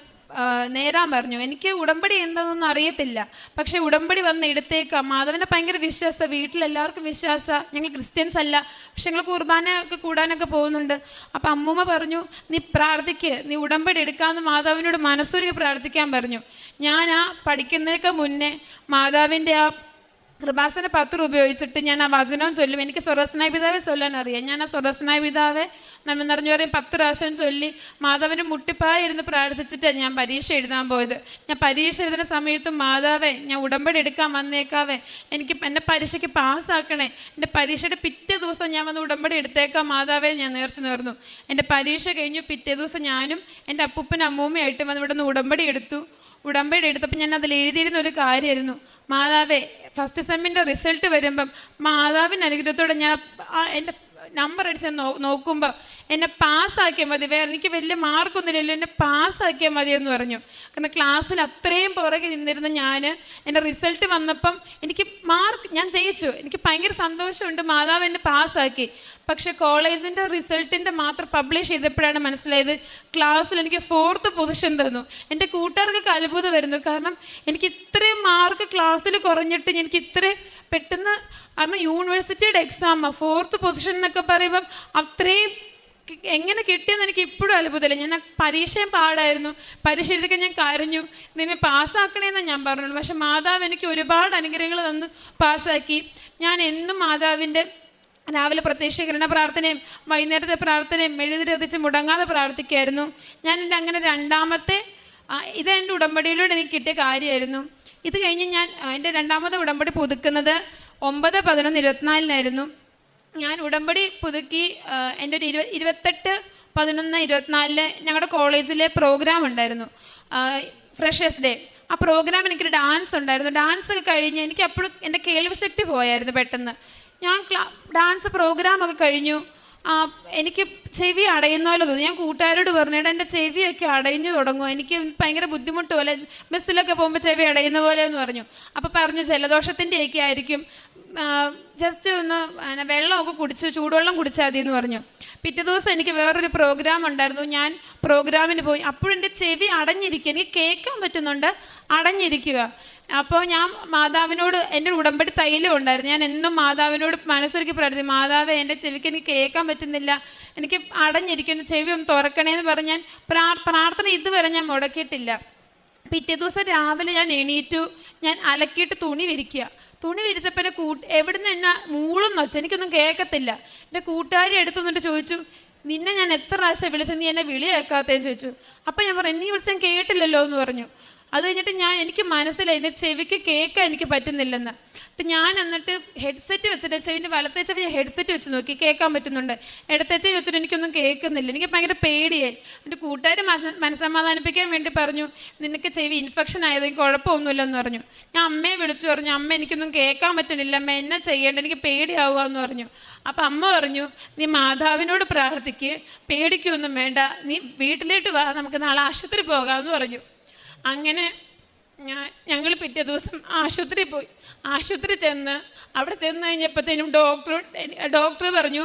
നേരാൻ പറഞ്ഞു. എനിക്ക് ഉടമ്പടി എന്താണെന്നൊന്നും അറിയത്തില്ല. പക്ഷെ ഉടമ്പടി വന്ന് എടുത്തേക്കാം. മാധവന്റെ ഭയങ്കര വിശ്വാസം വീട്ടിലെല്ലാവർക്കും വിശ്വാസ. ഞങ്ങൾ ക്രിസ്ത്യൻസ് അല്ല. പക്ഷെ ഞങ്ങൾ കുർബാന ഒക്കെ കൂടാനൊക്കെ പോകുന്നുണ്ട്. അപ്പം അമ്മൂമ്മ പറഞ്ഞു നീ പ്രാർത്ഥിക്ക്. നീ ഉടമ്പടി എടുക്കാമെന്ന് മാതാവിനോട് മനസ്സൊരുക്കി പ്രാർത്ഥിക്കാൻ പറഞ്ഞു. ഞാൻ ആ പഠിക്കുന്നതിനൊക്കെ മുന്നേ മാതാവിന്റെ ആ കൃപാസന പത്രം ഉപയോഗിച്ചിട്ട് ഞാൻ ആ വചനവും ചൊല്ലും. എനിക്ക് സ്വർഗസ്നായ പിതാവെ ചൊല്ലാൻ അറിയാം ഞാൻ ആ സ്വർഗസ്നായ പിതാവെ നമ്മൾ നിറഞ്ഞു പറയും പത്ത് പ്രാവശ്യം ചൊല്ലി മാതാവിന് മുട്ടിപ്പായ ഇരുന്ന് പ്രാർത്ഥിച്ചിട്ടാണ് ഞാൻ പരീക്ഷ എഴുതാൻ പോയത്. ഞാൻ പരീക്ഷ എഴുതുന്ന സമയത്തും മാതാവേ ഞാൻ ഉടമ്പടി എടുക്കാൻ വന്നേക്കാവേ എനിക്ക് എന്റെ പരീക്ഷയ്ക്ക് പാസ്സാക്കണേ. എന്റെ പരീക്ഷയുടെ പിറ്റേ ദിവസം ഞാൻ വന്ന് ഉടമ്പടി എടുത്തേക്കാം മാതാവേ ഞാൻ നേർച്ചു നേർന്നു. എന്റെ പരീക്ഷ കഴിഞ്ഞു പിറ്റേ ദിവസം ഞാനും എന്റെ അപ്പൂപ്പനും അമ്മൂമ്മയായിട്ട് വന്ന് ഇവിടെ നിന്ന് ഉടമ്പടി എടുത്തു. ഉടമ്പടി എടുത്തപ്പോൾ ഞാൻ അതിൽ എഴുതിയിരുന്ന ഒരു കാര്യമായിരുന്നു. മാതാവേ ഫസ്റ്റ് സെമ്മിന്റെ റിസൾട്ട് വരുമ്പം മാതാവിന്റെ അനുഗ്രഹത്തോടെ ഞാൻ എന്റെ നമ്പർ അടിച്ച് നോക്കുമ്പോൾ എന്നെ പാസ്സാക്കിയാൽ മതി. വേറെ എനിക്ക് വലിയ മാർക്കൊന്നുമില്ലല്ലോ. എന്നെ പാസ്സാക്കിയാൽ മതി എന്ന് പറഞ്ഞു. കാരണം ക്ലാസ്സിൽ അത്രയും പുറകെ നിന്നിരുന്ന ഞാൻ എന്റെ റിസൾട്ട് വന്നപ്പം എനിക്ക് മാർക്ക് ഞാൻ ജയിച്ചു. എനിക്ക് ഭയങ്കര സന്തോഷമുണ്ട്. മാതാവ് എന്നെ പാസ്സാക്കി. പക്ഷെ കോളേജിന്റെ റിസൾട്ടിന്റെ മാത്രം പബ്ലിഷ് ചെയ്തപ്പോഴാണ് മനസ്സിലായത് ക്ലാസ്സിൽ എനിക്ക് ഫോർത്ത് പൊസിഷൻ തന്നു. എന്റെ കൂട്ടുകാർക്കൊക്കെ അത്ഭുതം വരുന്നു. കാരണം എനിക്ക് ഇത്രയും മാർക്ക് ക്ലാസ്സിൽ കുറഞ്ഞിട്ട് എനിക്ക് ഇത്രയും പെട്ടെന്ന് കാരണം യൂണിവേഴ്സിറ്റിയുടെ എക്സാം ഫോർത്ത് പൊസിഷൻ എന്നൊക്കെ പറയുമ്പം അത്രയും എങ്ങനെ കിട്ടിയെന്ന് എനിക്ക് ഇപ്പോഴും അത്ഭുതമില്ല. ഞാൻ പരീക്ഷയും പാടായിരുന്നു. പരീക്ഷ എഴുതിക്കാൻ ഞാൻ കരഞ്ഞു. നിന്നെ പാസ്സാക്കണേന്ന് ഞാൻ പറഞ്ഞുള്ളൂ പക്ഷെ മാതാവ് എനിക്ക് ഒരുപാട് അനുഗ്രഹങ്ങൾ തന്ന് പാസ്സാക്കി. ഞാൻ എന്നും മാതാവിന്റെ രാവിലെ പ്രത്യക്ഷീകരണ പ്രാർത്ഥനയും വൈകുന്നേരത്തെ പ്രാർത്ഥനയും മെഴുതിരതിച്ച് മുടങ്ങാതെ പ്രാർത്ഥിക്കുമായിരുന്നു ഞാൻ എന്റെ അങ്ങനെ രണ്ടാമത്തെ ഇത് എന്റെ ഉടമ്പടിയിലൂടെ എനിക്ക് കിട്ടിയ കാര്യമായിരുന്നു. ഇത് കഴിഞ്ഞ് ഞാൻ എന്റെ രണ്ടാമത്തെ ഉടമ്പടി പുതുക്കുന്നത് ഒമ്പത് പതിനൊന്ന് ഇരുപത്തിനാലിനായിരുന്നു. ഞാൻ ഉടമ്പടി പുതുക്കി എന്റെ ഒരു ഇരുപ ഇരുപത്തെട്ട് പതിനൊന്ന് ഇരുപത്തിനാലിൽ ഞങ്ങളുടെ കോളേജിലെ പ്രോഗ്രാം ഉണ്ടായിരുന്നു. ഫ്രഷേഴ്സ് ഡേ ആ പ്രോഗ്രാം എനിക്കൊരു ഡാൻസ് ഉണ്ടായിരുന്നു. ഡാൻസ് ഒക്കെ കഴിഞ്ഞ് എനിക്ക് അപ്പോഴും എന്റെ കേൾവിശക്തി പോയായിരുന്നു പെട്ടെന്ന്. ഞാൻ ക്ലാ ഡാൻസ് പ്രോഗ്രാമൊക്കെ കഴിഞ്ഞു. എനിക്ക് ചെവി അടയുന്ന പോലെ തോന്നി ഞാൻ കൂട്ടുകാരോട് പറഞ്ഞിട്ട് എന്റെ ചെവിയൊക്കെ അടഞ്ഞു തുടങ്ങും. എനിക്ക് ഭയങ്കര ബുദ്ധിമുട്ട് പോലെ ബസ്സിലൊക്കെ പോകുമ്പോൾ ചെവി അടയുന്ന പോലെ എന്ന് പറഞ്ഞു. അപ്പോൾ പറഞ്ഞു ജലദോഷത്തിന്റെ ഒക്കെ ആയിരിക്കും ജസ്റ്റ് ഒന്ന് വെള്ളമൊക്കെ കുടിച്ച് ചൂടുവെള്ളം കുടിച്ചാൽ മതി എന്ന് പറഞ്ഞു. പിറ്റേ ദിവസം എനിക്ക് വേറൊരു പ്രോഗ്രാം ഉണ്ടായിരുന്നു. ഞാൻ പ്രോഗ്രാമിന് പോയി. അപ്പോഴെന്റെ ചെവി അടഞ്ഞിരിക്കുക എനിക്ക് കേൾക്കാൻ പറ്റുന്നുണ്ട്. അടഞ്ഞിരിക്കുക. അപ്പോൾ ഞാൻ മാതാവിനോട് എന്റെ ഉടമ്പടി തൈലം ഉണ്ടായിരുന്നു. ഞാൻ എന്നും മാതാവിനോട് മനസ്സൊരുക്കി പ്രാർത്ഥി മാതാവ് എന്റെ ചെവിക്ക് എനിക്ക് കേൾക്കാൻ പറ്റുന്നില്ല. എനിക്ക് അടഞ്ഞിരിക്കുന്നു. ചെവി ഒന്ന് തുറക്കണേന്ന് പറഞ്ഞ് ഞാൻ പ്രാർ പ്രാർത്ഥന ഇതുവരെ ഞാൻ മുടക്കിയിട്ടില്ല. പിറ്റേ ദിവസം രാവിലെ ഞാൻ എണീറ്റു. ഞാൻ അലക്കിയിട്ട് തുണി വിരിക്കുക തുണി വിരിച്ചപ്പോൾ എന്റെ കൂട്ട് എവിടുന്ന് എന്നെ മൂളെന്ന്? വെച്ചാൽ എനിക്കൊന്നും കേൾക്കത്തില്ല. എന്റെ കൂട്ടുകാരി എടുത്തു നിന്നിട്ട് ചോദിച്ചു നിന്നെ ഞാൻ എത്ര പ്രാവശ്യം വിളിച്ചത് നീ എന്നെ വിളി കേൾക്കാത്തതെന്ന് ചോദിച്ചു. അപ്പം ഞാൻ പറഞ്ഞു നീ വിളിച്ചാൽ കേട്ടില്ലല്ലോ എന്ന് പറഞ്ഞു. അത് കഴിഞ്ഞിട്ട് ഞാൻ എനിക്ക് മനസ്സിലായി എന്റെ ചെവിക്ക് കേൾക്കാൻ എനിക്ക് പറ്റുന്നില്ലെന്ന്. എന്നിട്ട് ഞാൻ എന്നിട്ട് ഹെഡ്സെറ്റ് വെച്ചിട്ട് ചെവിന്റെ വലത്തെ ചെവി ഞാൻ ഹെഡ്സെറ്റ് വെച്ച് നോക്കി കേൾക്കാൻ പറ്റുന്നുണ്ട്. ഇടത്തെ ചെവി വെച്ചിട്ട് എനിക്കൊന്നും കേൾക്കുന്നില്ല. എനിക്ക് ഭയങ്കര പേടിയായി. എന്റെ കൂട്ടുകാർ മനസ്സമാധാനിപ്പിക്കാൻ വേണ്ടി പറഞ്ഞു നിനക്ക് ചെവി ഇൻഫെക്ഷൻ ആയത് കുഴപ്പമൊന്നുമില്ലെന്ന് പറഞ്ഞു. ഞാൻ അമ്മയെ വിളിച്ചു പറഞ്ഞു അമ്മ എനിക്കൊന്നും കേൾക്കാൻ പറ്റണില്ല അമ്മ എന്നെ ചെയ്യേണ്ട എനിക്ക് പേടിയാവുക എന്ന് പറഞ്ഞു. അപ്പം അമ്മ പറഞ്ഞു നീ മാതാവിനോട് പ്രാർത്ഥിക്ക് പേടിക്കൊന്നും വേണ്ട. നീ വീട്ടിലോട്ട് വാ നമുക്ക് നാളെ ആശുപത്രി പോകാമെന്ന് പറഞ്ഞു. അങ്ങനെ ഞാൻ ഞങ്ങൾ പിറ്റേ ദിവസം ആശുപത്രി പോയി. ആശുപത്രി ചെന്ന് അവിടെ ചെന്ന് കഴിഞ്ഞപ്പോഴത്തേനും ഡോക്ടർ ഡോക്ടർ പറഞ്ഞു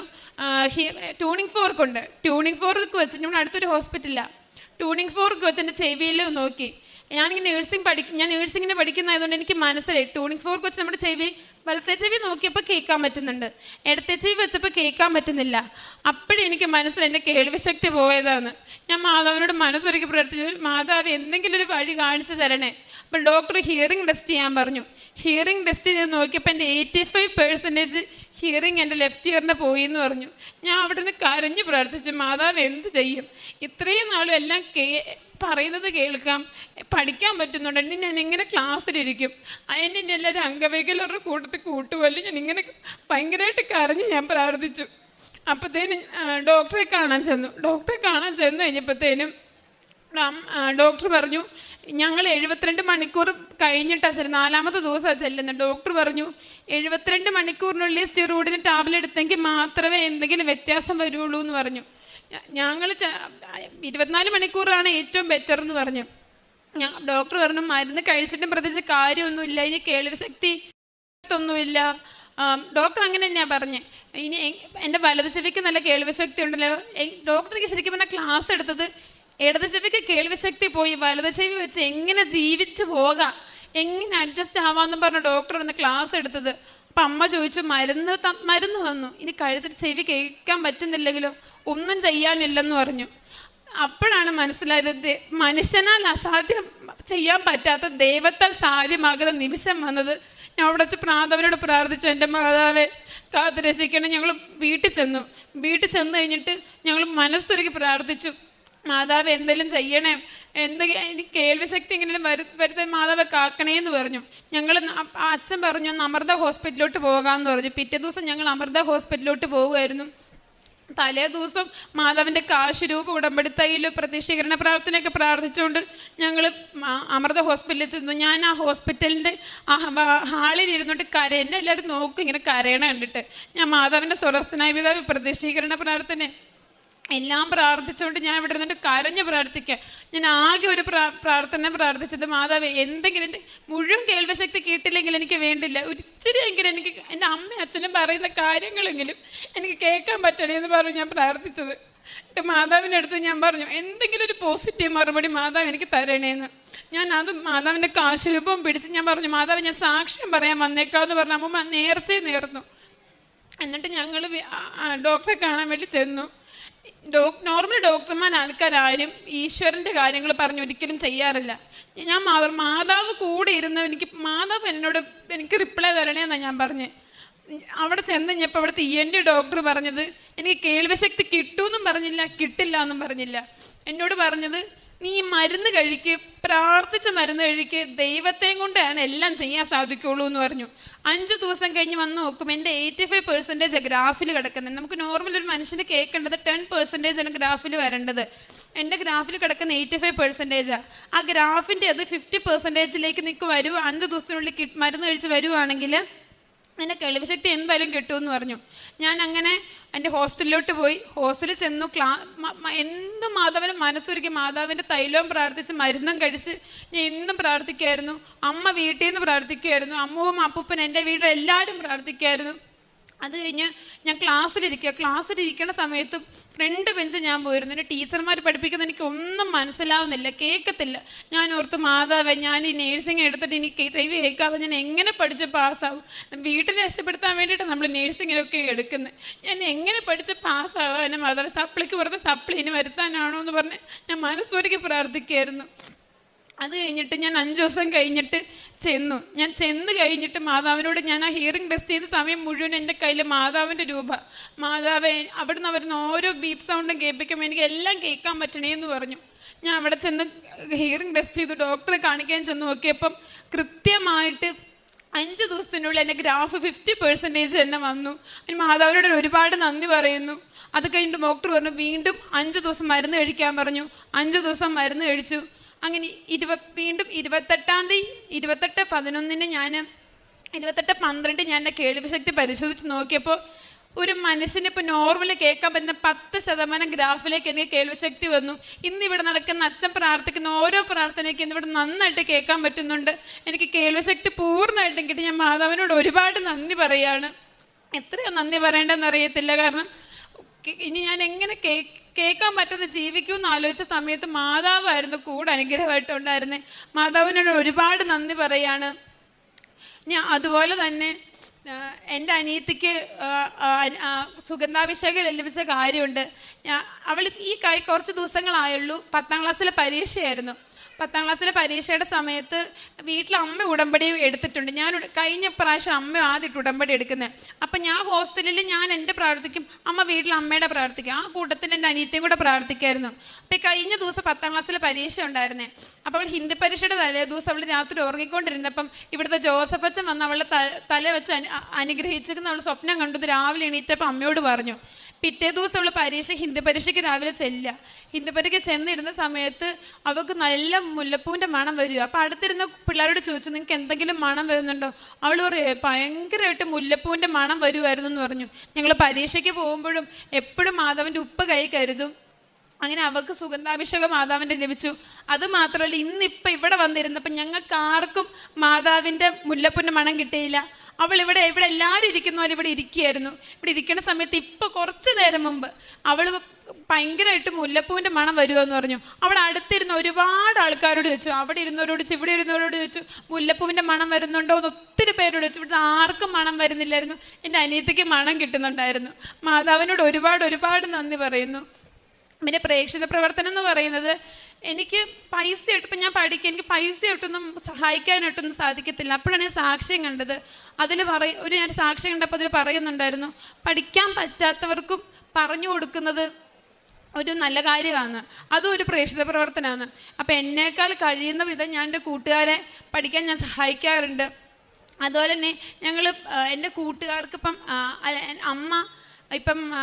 ട്യൂണിങ് ഫോർക്ക് ഉണ്ട് ട്യൂണിങ് ഫോർക്ക് വെച്ച് നമ്മൾ അടുത്തൊരു ഹോസ്പിറ്റലാണ് ട്യൂണിങ് ഫോർക്ക് വെച്ച് എന്റെ ചെവിയിൽ നോക്കി. ഞാനിങ്ങനെ നേഴ്സിംഗ് പഠിക്കും ഞാൻ നേഴ്സിങ്ങിന് പഠിക്കുന്നതായതുകൊണ്ട് എനിക്ക് മനസ്സിലായി. ടൂണിങ് ഫോർക്ക് വെച്ച് നമ്മുടെ ചെവി വലത്തെ ചെവി നോക്കിയപ്പോൾ കേൾക്കാൻ പറ്റുന്നുണ്ട്. ഇടത്തെ ചെവി വെച്ചപ്പോൾ കേൾക്കാൻ പറ്റുന്നില്ല. അപ്പോഴും എനിക്ക് മനസ്സിൽ എന്റെ കേൾവിശക്തി പോയതാണ്. ഞാൻ മാതാവിനോട് മനസ്സൊരുക്കി പ്രവർത്തിച്ചു മാതാവ് എന്തെങ്കിലും ഒരു വഴി കാണിച്ചു തരണേ. അപ്പം ഡോക്ടർ ഹിയറിംഗ് ടെസ്റ്റ് ചെയ്യാൻ പറഞ്ഞു. ഹിയറിംഗ് ടെസ്റ്റ് ചെയ്ത് നോക്കിയപ്പോൾ എന്റെ എയ്റ്റി ഫൈവ് പെർസെന്റേജ് ഹിയറിംഗ് എന്റെ ലെഫ്റ്റ് ഇയറിന് പോയി എന്ന് പറഞ്ഞു. ഞാൻ അവിടെ നിന്ന് കരഞ്ഞ് പ്രാർത്ഥിച്ചു. മാതാവ് എന്ത് ചെയ്യും? ഇത്രയും നാളും എല്ലാം കേ പറയുന്നത് കേൾക്കാം. പഠിക്കാൻ പറ്റുന്നുണ്ടെങ്കിൽ ഞാൻ ഇങ്ങനെ ക്ലാസ്സിലിരിക്കും. അതിന്റെ എല്ലാവരും അംഗവൈകലരുടെ കൂട്ടത്തിൽ കൂട്ടുമല്ലോ ഞാൻ ഇങ്ങനെ ഭയങ്കരമായിട്ട് കരഞ്ഞ് ഞാൻ പ്രാർത്ഥിച്ചു. അപ്പോഴത്തേനും ഡോക്ടറെ കാണാൻ ചെന്നു. ഡോക്ടറെ കാണാൻ ചെന്ന് കഴിഞ്ഞപ്പോഴത്തേനും ഡോക്ടർ പറഞ്ഞു ഞങ്ങൾ എഴുപത്തിരണ്ട് മണിക്കൂർ കഴിഞ്ഞിട്ടാണ് ചെല്ലുന്നത്. നാലാമത്തെ ദിവസമാണ് ചെല്ലുന്നത്. ഡോക്ടർ പറഞ്ഞു എഴുപത്തിരണ്ട് മണിക്കൂറിനുള്ളിൽ സ്റ്റിറോയിഡിന് ടാബ്ലറ്റ് എടുത്തെങ്കിൽ മാത്രമേ എന്തെങ്കിലും വ്യത്യാസം വരുള്ളൂ എന്ന് പറഞ്ഞു. ഞങ്ങൾ ഇരുപത്തിനാല് മണിക്കൂറാണ് ഏറ്റവും ബെറ്റർ എന്ന് പറഞ്ഞു. ഞാൻ ഡോക്ടർ പറഞ്ഞു മരുന്ന് കഴിച്ചിട്ടും പ്രത്യേകിച്ച് കാര്യമൊന്നുമില്ല ഇനി കേൾവി ശക്തി ഒന്നുമില്ല. ഡോക്ടർ അങ്ങനെ തന്നെയാ പറഞ്ഞേ. ഇനി എന്റെ വലത് ചെവിക്ക് നല്ല കേൾവി ശക്തി ഉണ്ടല്ലോ. ഡോക്ടർക്ക് ഡോക്ടർ ശരിക്കും പറഞ്ഞാൽ ക്ലാസ് എടുത്തത് ഇടത് ചെവിക്ക് കേൾവി ശക്തി പോയി. വലത് ചെവി വെച്ച് എങ്ങനെ ജീവിച്ചു പോകാം? എങ്ങനെ അഡ്ജസ്റ്റ് ആവാമെന്ന് പറഞ്ഞ ഡോക്ടർ ഒന്ന് ക്ലാസ് എടുത്തത്. അപ്പം അമ്മ ചോദിച്ചു മരുന്ന് മരുന്ന് തന്നു. ഇനി കഴിച്ചിട്ട് ചെവി കേൾക്കാൻ പറ്റുന്നില്ലെങ്കിലോ? ഒന്നും ചെയ്യാനില്ലെന്ന് പറഞ്ഞു. അപ്പോഴാണ് മനസ്സിലായത് മനുഷ്യനാൽ അസാധ്യം ചെയ്യാൻ പറ്റാത്ത ദൈവത്താൽ സാധ്യമാകുന്ന നിമിഷം വന്നത്. ഞാൻ അവിടെ വെച്ച് പ്രാതവനോട് പ്രാർത്ഥിച്ചു എന്റെ മാതാവെ കാത്ത് രക്ഷിക്കണം ഞങ്ങൾ വീട്ടിൽ ചെന്നു. വീട്ടിൽ ചെന്ന് കഴിഞ്ഞിട്ട് ഞങ്ങൾ മനസ്സൊരുക്കി പ്രാർത്ഥിച്ചു. മാതാവ് എന്തെങ്കിലും ചെയ്യണേ? എന്തെങ്കിലും എനിക്ക് കേൾവി ശക്തി എങ്ങനെയും വരു വരുത്താൻ മാതാവ് കാക്കണേ എന്ന് പറഞ്ഞു. ഞങ്ങൾ അച്ഛൻ പറഞ്ഞു അമൃത ഹോസ്പിറ്റലിലോട്ട് പോകാമെന്ന് പറഞ്ഞു. പിറ്റേ ദിവസം ഞങ്ങൾ അമൃത ഹോസ്പിറ്റലിലോട്ട് പോവുമായിരുന്നു തലേ ദിവസം മാതാവിന്റെ കാശുരൂപ ഉടമ്പടിത്തയിൽ പ്രതിഷീകരണ പ്രാർത്ഥനയൊക്കെ പ്രാർത്ഥിച്ചുകൊണ്ട് ഞങ്ങൾ അമൃത ഹോസ്പിറ്റലിൽ ചെന്നു. ഞാൻ ആ ഹോസ്പിറ്റലിന്റെ ഹാളിൽ ഇരുന്നിട്ട് കര എന്നെ എല്ലാവരും നോക്കും ഇങ്ങനെ കരയണ കണ്ടിട്ട്. ഞാൻ മാതാവിന്റെ സ്വരസ്ഥനായ പിതാവ് പ്രതിഷീകരണ പ്രാർത്ഥന എല്ലാം പ്രാർത്ഥിച്ചുകൊണ്ട് ഞാൻ ഇവിടെ നിന്നിട്ട് കരഞ്ഞ് പ്രാർത്ഥിക്കുക. ഞാൻ ആകെ ഒരു പ്രാ- പ്രാർത്ഥന പ്രാർത്ഥിച്ചത് മാതാവ് എന്തെങ്കിലും എന്റെ മുഴുവൻ കേൾവിശക്തി കിട്ടില്ലെങ്കിൽ എനിക്ക് വേണ്ടില്ല. ഒരിച്ചിരിയെങ്കിലും എനിക്ക് എന്റെ അമ്മയും അച്ഛനും പറയുന്ന കാര്യങ്ങളെങ്കിലും എനിക്ക് കേൾക്കാൻ പറ്റണേ എന്ന് പറഞ്ഞു ഞാൻ പ്രാർത്ഥിച്ചത്. എന്റെ മാതാവിന്റെ അടുത്ത് ഞാൻ പറഞ്ഞു എന്തെങ്കിലും ഒരു പോസിറ്റീവ് മറുപടി മാതാവ് എനിക്ക് തരണേന്ന്. ഞാൻ അത് മാതാവിന്റെ കാശുരൂപം പിടിച്ച് ഞാൻ പറഞ്ഞു മാതാവ് ഞാൻ സാക്ഷ്യം പറയാൻ വന്നേക്കാമെന്ന് പറഞ്ഞു അമ്മ നേർച്ചയെ നേർന്നു. എന്നിട്ട് ഞങ്ങൾ ഡോക്ടറെ കാണാൻ വേണ്ടി ചെന്നു. നോർമൽ ഡോക്ടർമാർ ആൾക്കാരും ഈശ്വരന്റെ കാര്യങ്ങൾ പറഞ്ഞ് ഒരിക്കലും ചെയ്യാറില്ല. ഞാൻ മാതാവ് കൂടെ ഇരുന്ന് എനിക്ക് മാതാവ് എന്നോട് എനിക്ക് റിപ്ലൈ തരണേന്നാണ് ഞാൻ പറഞ്ഞത് അവിടെ ചെന്ന് കഴിഞ്ഞപ്പോൾ അവിടുത്തെ ഇ എൻ ഡോക്ടർ പറഞ്ഞത് എനിക്ക് കേൾവിശക്തി കിട്ടുമെന്നും പറഞ്ഞില്ല കിട്ടില്ല എന്നും പറഞ്ഞില്ല. എന്നോട് പറഞ്ഞത് നീ മരുന്ന് കഴിക്ക് പ്രാർത്ഥിച്ച മരുന്ന് കഴിക്ക് ദൈവത്തെയും കൊണ്ടാണ് എല്ലാം ചെയ്യാൻ സാധിക്കുള്ളൂ എന്ന് പറഞ്ഞു. അഞ്ച് ദിവസം കഴിഞ്ഞ് വന്ന് നോക്കും എന്റെ എയ്റ്റി ഫൈവ് പെർസെന്റേജ് ഗ്രാഫിൽ കിടക്കുന്നത് നമുക്ക് നോർമൽ ഒരു മനുഷ്യന് കേൾക്കേണ്ടത് ടെൻ പെർസെന്റേജ് ആണ് ഗ്രാഫിൽ വരേണ്ടത്. എന്റെ ഗ്രാഫിൽ കിടക്കുന്ന എയ്റ്റി ഫൈവ് പെർസെന്റേജാണ് ആ ഗ്രാഫിന്റെ അത് ഫിഫ്റ്റി പെർസെന്റേജിലേക്ക് നിൽക്ക് വരുക അഞ്ച് ദിവസത്തിനുള്ളിൽ മരുന്ന് കഴിച്ച് വരുവാണെങ്കിൽ എന്റെ കേൾവിശക്തി എന്തായാലും കിട്ടുമെന്ന് പറഞ്ഞു. ഞാൻ അങ്ങനെ എന്റെ ഹോസ്റ്റലിലോട്ട് പോയി. ഹോസ്റ്റലിൽ ചെന്നു ക്ലാ എന്ത് മാധവനും മനസ്സൊരുക്കി മാതാവിന്റെ തൈലവും പ്രാർത്ഥിച്ച് മരുന്നും കഴിച്ച് ഞാൻ എന്നും പ്രാർത്ഥിക്കുമായിരുന്നു അമ്മ വീട്ടിൽ നിന്ന് പ്രാർത്ഥിക്കുമായിരുന്നു അമ്മുവും അപ്പൂപ്പൻ എന്റെ വീട്ടിൽ എല്ലാവരും പ്രാർത്ഥിക്കുമായിരുന്നു അത് കഴിഞ്ഞ് ഞാൻ ക്ലാസ്സിലിരിക്കുക. ക്ലാസ്സിലിരിക്കുന്ന സമയത്ത് ഫ്രണ്ട് ബെഞ്ച് ഞാൻ പോയിരുന്നു. എന്റെ ടീച്ചർമാർ പഠിപ്പിക്കുന്ന എനിക്ക് ഒന്നും മനസ്സിലാവുന്നില്ല. കേൾക്കത്തില്ല. ഞാൻ ഓർത്ത് മാതാവേ ഞാൻ ഈ നേഴ്സിംഗ് എടുത്തിട്ട് എനിക്ക് ചെവി കേൾക്കാതെ ഞാൻ എങ്ങനെ പഠിച്ച് പാസ്സാവും? വീട്ടിൽ രക്ഷപ്പെടുത്താൻ വേണ്ടിയിട്ട് നമ്മൾ നേഴ്സിങ്ങിലൊക്കെ എടുക്കുന്നത് ഞാൻ എങ്ങനെ പഠിച്ച് പാസ്സാവുക എന്നെ മാതാവ് സപ്ലിക്ക് വെറുതെ സപ്ലി ഇനി വരുത്താനാണോ എന്ന് പറഞ്ഞ് ഞാൻ മനസ്സൊരുക്കി പ്രാർത്ഥിക്കുമായിരുന്നു അത് കഴിഞ്ഞിട്ട് ഞാൻ അഞ്ച് ദിവസം കഴിഞ്ഞിട്ട് ചെന്നു. ഞാൻ ചെന്ന് കഴിഞ്ഞിട്ട് മാതാവിനോട് ഞാൻ ആ ഹിയറിംഗ് ടെസ്റ്റ് ചെയ്യുന്ന സമയം മുഴുവൻ എന്റെ കയ്യിൽ മാതാവിന്റെ രൂപ. മാതാവ് അവിടുന്ന് വരുന്ന ഓരോ ബീപ്പ് സൗണ്ടും കേൾപ്പിക്കുമ്പോൾ എനിക്ക് എല്ലാം കേൾക്കാൻ പറ്റണേ എന്ന് പറഞ്ഞു. ഞാൻ അവിടെ ചെന്ന് ഹിയറിംഗ് ടെസ്റ്റ് ചെയ്തു ഡോക്ടറെ കാണിക്കാൻ ചെന്ന് നോക്കിയപ്പം കൃത്യമായിട്ട് അഞ്ച് ദിവസത്തിനുള്ളിൽ എന്റെ ഗ്രാഫ് ഫിഫ്റ്റി പെർസെന്റേജ് തന്നെ വന്നു. അതിന് മാതാവിനോട് ഒരുപാട് നന്ദി പറയുന്നു. അത് കഴിഞ്ഞിട്ട് ഡോക്ടർ പറഞ്ഞു വീണ്ടും അഞ്ച് ദിവസം മരുന്ന് കഴിക്കാൻ പറഞ്ഞു. അഞ്ച് ദിവസം മരുന്ന് കഴിച്ചു. അങ്ങനെ ഇരുപ വീണ്ടും ഇരുപത്തെട്ടാം തീയതി ഇരുപത്തെട്ട് പതിനൊന്നിന് ഞാൻ ഇരുപത്തെട്ട് പന്ത്രണ്ട് ഞാൻ എന്റെ കേൾവി ശക്തി പരിശോധിച്ച് നോക്കിയപ്പോൾ ഒരു മനസ്സിന് ഇപ്പോൾ നോർമലി കേൾക്കാൻ പറ്റുന്ന പത്ത് ശതമാനം ഗ്രാഫിലേക്ക് എനിക്ക് കേൾവിശക്തി വന്നു. ഇന്ന് ഇവിടെ നടക്കുന്ന അച്ഛൻ പ്രാർത്ഥിക്കുന്ന ഓരോ പ്രാർത്ഥനയ്ക്ക് ഇന്ന് ഇവിടെ നന്നായിട്ട് കേൾക്കാൻ പറ്റുന്നുണ്ട്. എനിക്ക് കേൾവിശക്തി പൂർണമായിട്ടും കിട്ടി. ഞാൻ മാതാവിനോട് ഒരുപാട് നന്ദി പറയാണ്. എത്രയോ നന്ദി പറയേണ്ടതെന്ന് അറിയത്തില്ല. കാരണം ഇനി ഞാൻ എങ്ങനെ കേ കേൾക്കാൻ പറ്റാതെ ജീവിക്കൂ എന്ന് ആലോചിച്ച സമയത്ത് മാതാവായിരുന്നു കൂടെ അനുഗ്രഹമായിട്ടുണ്ടായിരുന്നേ. മാതാവിനോട് ഒരുപാട് നന്ദി പറയാണ്. ഞാൻ അതുപോലെ തന്നെ എന്റെ അനിയത്തിക്ക് സുഗന്ധാഭിഷേകം ലഭിച്ച കാര്യമുണ്ട്. ഞാൻ അവൾ ഈ കുറച്ച് ദിവസങ്ങളായുള്ളൂ. പത്താം ക്ലാസ്സിലെ പരീക്ഷയായിരുന്നു. പത്താം ക്ലാസ്സിലെ പരീക്ഷയുടെ സമയത്ത് വീട്ടിൽ അമ്മ ഉടമ്പടി എടുത്തിട്ടുണ്ട്. ഞാൻ കഴിഞ്ഞ പ്രാവശ്യം അമ്മ ആദ്യമായിട്ട് ഉടമ്പടി എടുക്കുന്നത്. അപ്പം ഞാൻ ഹോസ്റ്റലിൽ ഞാൻ എന്റെ പ്രാർത്ഥിക്കും അമ്മ വീട്ടിൽ അമ്മയുടെ പ്രാർത്ഥിക്കും. ആ കൂട്ടത്തിൽ എന്റെ അനിയത്തെയും കൂടെ പ്രാർത്ഥിക്കായിരുന്നു. അപ്പം കഴിഞ്ഞ ദിവസം പത്താം ക്ലാസ്സിലെ പരീക്ഷ ഉണ്ടായിരുന്നേ. അപ്പോൾ അവൾ ഹിന്ദി പരീക്ഷയുടെ തലേ ദിവസം അവൾ രാത്രി ഉറങ്ങിക്കൊണ്ടിരുന്നപ്പം ഇവിടുത്തെ ജോസഫ് അച്ഛൻ വന്ന് അവളുടെ തല വെച്ച് അനുഗ്രഹിച്ചിരുന്ന അവൾ സ്വപ്നം കണ്ടത് രാവിലെ എണീറ്റപ്പോൾ അമ്മയോട് പറഞ്ഞു പിറ്റേ ദിവസം അവൾ പരീക്ഷ ഹിന്ദി പരീക്ഷയ്ക്ക് രാവിലെ ചെല്ലുക. ഹിന്ദി പരീക്ഷയ്ക്ക് ചെന്നിരുന്ന സമയത്ത് അവൾക്ക് നല്ല മുല്ലപ്പൂവിന്റെ മണം വരിക. അപ്പോൾ അടുത്തിരുന്ന പിള്ളേരോട് ചോദിച്ചു നിങ്ങൾക്ക് എന്തെങ്കിലും മണം വരുന്നുണ്ടോ? അവൾ പറയും ഭയങ്കരമായിട്ട് മുല്ലപ്പൂവിന്റെ മണം വരുമായിരുന്നു എന്ന് പറഞ്ഞു. ഞങ്ങൾ പരീക്ഷയ്ക്ക് പോകുമ്പോഴും എപ്പോഴും മാധവന്റെ ഉപ്പ് കൈ കരുതും. അങ്ങനെ അവൾക്ക് സുഗന്ധാഭിഷേകം മാതാവിന്റെ ലഭിച്ചു. അത് മാത്രമല്ല ഇന്നിപ്പോൾ ഇവിടെ വന്നിരുന്നപ്പോൾ ഞങ്ങൾക്ക് ആർക്കും മാതാവിന്റെ മുല്ലപ്പൂന്റെ മണം കിട്ടിയില്ല. അവൾ ഇവിടെ ഇവിടെ എല്ലാവരും ഇരിക്കുന്ന പോലെ ഇവിടെ ഇരിക്കുകയായിരുന്നു. ഇവിടെ ഇരിക്കുന്ന സമയത്ത് ഇപ്പോൾ കുറച്ച് നേരം മുമ്പ് അവൾ ഭയങ്കരമായിട്ട് മുല്ലപ്പൂവിന്റെ മണം വരുമെന്ന് പറഞ്ഞു. അവിടെ അടുത്തിരുന്ന ഒരുപാട് ആൾക്കാരോട് ചോദിച്ചു. അവിടെ ഇരുന്നവരോട് ചോദിച്ചു ഇവിടെ ഇരുന്നവരോട് ചോദിച്ചു മുല്ലപ്പൂവിന്റെ മണം വരുന്നുണ്ടോ എന്ന് ഒത്തിരി പേരോട് ചോദിച്ചു. ഇവിടുത്തെ ആർക്കും മണം വരുന്നില്ലായിരുന്നു. എന്റെ അനിയത്തിക്ക് മണം കിട്ടുന്നുണ്ടായിരുന്നു. മാതാവിനോട് ഒരുപാട് ഒരുപാട് നന്ദി പറയുന്നു. പിന്നെ പ്രേക്ഷിത പ്രവർത്തനം എന്ന് പറയുന്നത് എനിക്ക് പൈസ ഇട്ടപ്പോൾ ഞാൻ പഠിക്കുക എനിക്ക് പൈസ ഇട്ടൊന്നും സഹായിക്കാനായിട്ടൊന്നും സാധിക്കത്തില്ല. അപ്പോഴാണ് ഞാൻ സാക്ഷ്യം കണ്ടത്. അതിൽ പറയും ഒരു ഞാൻ സാക്ഷ്യം കണ്ടപ്പോൾ അതിൽ പറയുന്നുണ്ടായിരുന്നു പഠിക്കാൻ പറ്റാത്തവർക്കും പറഞ്ഞു കൊടുക്കുന്നത് ഒരു നല്ല കാര്യമാണ്. അതും ഒരു പ്രേക്ഷിത പ്രവർത്തനമാണ്. അപ്പം എന്നേക്കാൾ കഴിയുന്ന വിധം ഞാൻ എന്റെ കൂട്ടുകാരെ പഠിക്കാൻ ഞാൻ സഹായിക്കാറുണ്ട്. അതുപോലെ തന്നെ ഞങ്ങൾ എന്റെ കൂട്ടുകാർക്ക് ഇപ്പം ആ, അല്ല, എൻ- അമ്മ ഇപ്പം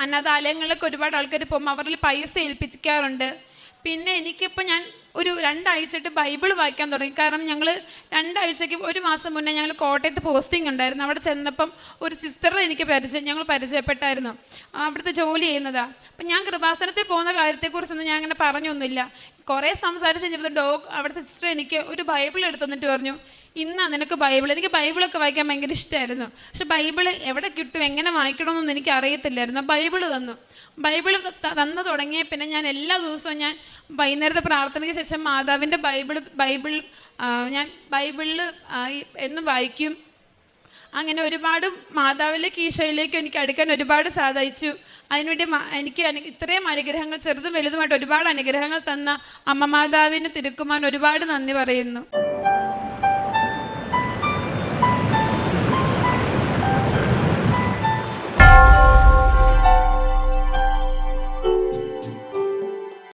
അനാഥാലയങ്ങളിലൊക്കെ ഒരുപാട് ആൾക്കാർ പോകുമ്പോൾ അവരിൽ പൈസ ഏൽപ്പിക്കാറുണ്ട്. പിന്നെ എനിക്കിപ്പോൾ ഞാൻ ഒരു രണ്ടാഴ്ചയായിട്ട് ബൈബിൾ വായിക്കാൻ തുടങ്ങി. കാരണം ഞങ്ങൾ രണ്ടാഴ്ചയ്ക്ക് ഒരു മാസം മുന്നേ ഞങ്ങൾ കോട്ടയത്ത് പോസ്റ്റിംഗ് ഉണ്ടായിരുന്നു. അവിടെ ചെന്നപ്പം ഒരു സിസ്റ്ററെ എനിക്ക് പരിചയം ഞങ്ങൾ പരിചയപ്പെട്ടായിരുന്നു. അവിടുത്തെ ജോലി ചെയ്യുന്നതാ. അപ്പം ഞാൻ കൃപാസനത്തിൽ പോകുന്ന കാര്യത്തെക്കുറിച്ചൊന്നും ഞാൻ അങ്ങനെ പറഞ്ഞൊന്നുമില്ല. കുറേ സംസാരിച്ച് കഴിഞ്ഞപ്പോൾ ഡോഗ് അവിടുത്തെ സിസ്റ്റർ എനിക്ക് ഒരു ബൈബിൾ എടുത്തു എന്നിട്ട് പറഞ്ഞു. ഇന്നാ നിനക്ക് ബൈബിൾ എനിക്ക് ബൈബിളൊക്കെ വായിക്കാൻ ഭയങ്കര ഇഷ്ടമായിരുന്നു പക്ഷെ ബൈബിൾ എവിടെ കിട്ടും? എങ്ങനെ വായിക്കണമെന്നൊന്നും എനിക്ക് അറിയത്തില്ലായിരുന്നു ബൈബിൾ തന്നു ബൈബിൾ തന്നു തുടങ്ങിയ പിന്നെ ഞാൻ എല്ലാ ദിവസവും ഞാൻ വൈകുന്നേരത്തെ പ്രാർത്ഥനയ്ക്ക് ശേഷം മാതാവിന്റെ ബൈബിൾ ബൈബിൾ ഞാൻ ബൈബിളിൽ എന്ന് വായിക്കും. അങ്ങനെ ഒരുപാട് മാതാവിലേക്ക് ഈശോയിലേക്ക് എനിക്ക് അടുക്കാൻ ഒരുപാട് സാധിച്ചു. അതിനുവേണ്ടി എനിക്ക് ഇത്രയും അനുഗ്രഹങ്ങൾ ചെറുതും വലുതുമായിട്ട് ഒരുപാട് അനുഗ്രഹങ്ങൾ തന്ന അമ്മ മാതാവിന് തിരുക്കുമാൻ ഒരുപാട് നന്ദി പറയുന്നു.